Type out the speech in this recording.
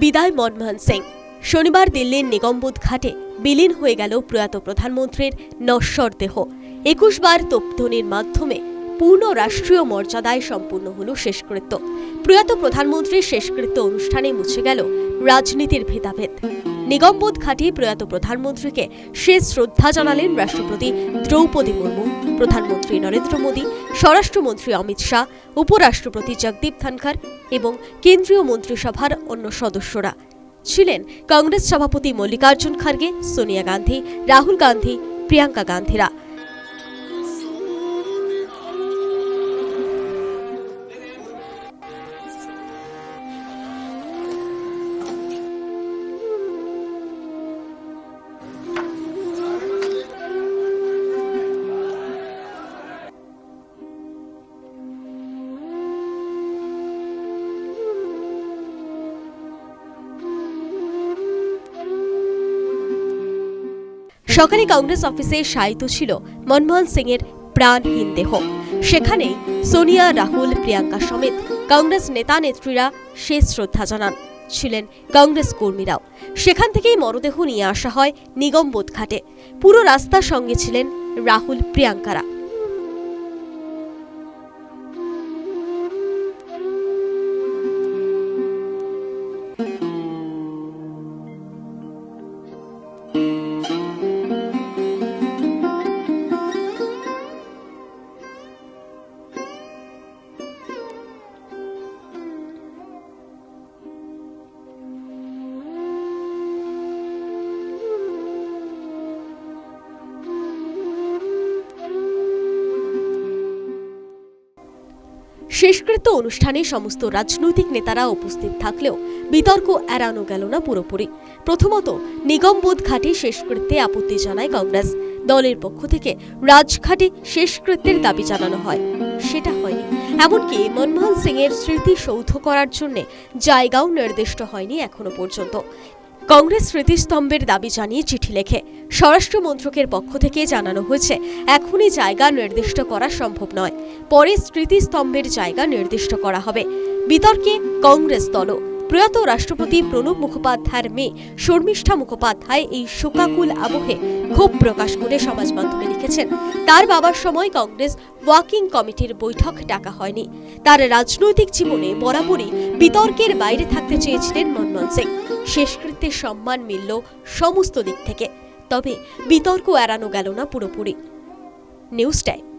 বিদায় মনমোহন সিং। শনিবার দিল্লির নিগমবোধ ঘাটে বিলীন হয়ে গেল প্রয়াত প্রধানমন্ত্রীর নশ্বর দেহ। একুশ বার তোপধ্বনির মাধ্যমে পূর্ণ রাষ্ট্রীয় মর্যাদায় সম্পূর্ণ হল শেষকৃত্য। প্রয়াত প্রধানমন্ত্রীর শেষকৃত্য অনুষ্ঠানে মুছে গেল রাজনীতির ভেদাভেদ। নিগমবোধ ঘাটে প্রয়াত প্রধানমন্ত্রীকে শেষ শ্রদ্ধা জানালেন রাষ্ট্রপতি দ্রৌপদী মুর্মু, প্রধানমন্ত্রী নরেন্দ্র মোদী, স্বরাষ্ট্রমন্ত্রী অমিত শাহ, উপরাষ্ট্রপতি জগদীপ ধনখড় এবং কেন্দ্রীয় মন্ত্রিসভার অন্য সদস্যরা ছিলেন। কংগ্রেস সভাপতি মল্লিকার্জুন খার্গে, সোনিয়া গান্ধী, রাহুল গান্ধী, প্রিয়াঙ্কা গান্ধীরা। সকালে কংগ্রেস অফিসে শায়িত ছিল মনমোহন সিং এর প্রাণহীন দেহ। সেখানেই সোনিয়া, রাহুল, প্রিয়াঙ্কা সমেত কংগ্রেস নেতা নেত্রীরা শেষ শ্রদ্ধা জানান, ছিলেন কংগ্রেস কর্মীরাও। সেখান থেকেই মরদেহ নিয়ে আসা হয় নিগম বোধঘাটে। পুরো রাস্তার সঙ্গে ছিলেন রাহুল, প্রিয়াঙ্কারা। শেষকৃত্য অনুষ্ঠানে সমস্ত রাজনৈতিক নেতারা উপস্থিত থাকলেও বিতর্ক এড়ানো গেল না পুরোপুরি। প্রথমত নিগমবোধ ঘাটে শেষকৃত্যে আপত্তি জানায় কংগ্রেস। দলের পক্ষ থেকে রাজঘাটে শেষকৃত্যের দাবি জানানো হয়। সেটা হয়নি। এমনকি মনমোহন সিং এর স্মৃতি সৌধ করার জন্য জায়গাও নির্দিষ্ট হয়নি এখনও পর্যন্ত। কংগ্রেস স্মৃতিস্তম্ভের দাবি জানিয়ে চিঠি লেখে। স্বরাষ্ট্র মন্ত্রকের পক্ষ থেকে জানানো হয়েছে, এখনই জায়গা নির্দিষ্ট করা সম্ভব নয়। পরে স্মৃতিস্তম্ভের জায়গা নির্দিষ্ট করা হবে। বিতর্কে কংগ্রেস দলও। প্রয়াত রাষ্ট্রপতি প্রণব মুখোপাধ্যায়ের মেয়ে শর্মিষ্ঠা মুখোপাধ্যায় এই শোকাকুল আবহে ক্ষোভ প্রকাশ করে সমাজ মাধ্যমে লিখেছেন, তার বাবার সময় কংগ্রেস ওয়াকিং কমিটির বৈঠক ডাকা হয়নি। তার রাজনৈতিক জীবনে বরাবরই বিতর্কের বাইরে থাকতে চেয়েছিলেন মনমোহন সিং। শেষকৃত্যের সম্মান মিলল সমস্ত দিক থেকে। তবে বিতর্ক এড়ানো গেল না পুরোপুরি। News time.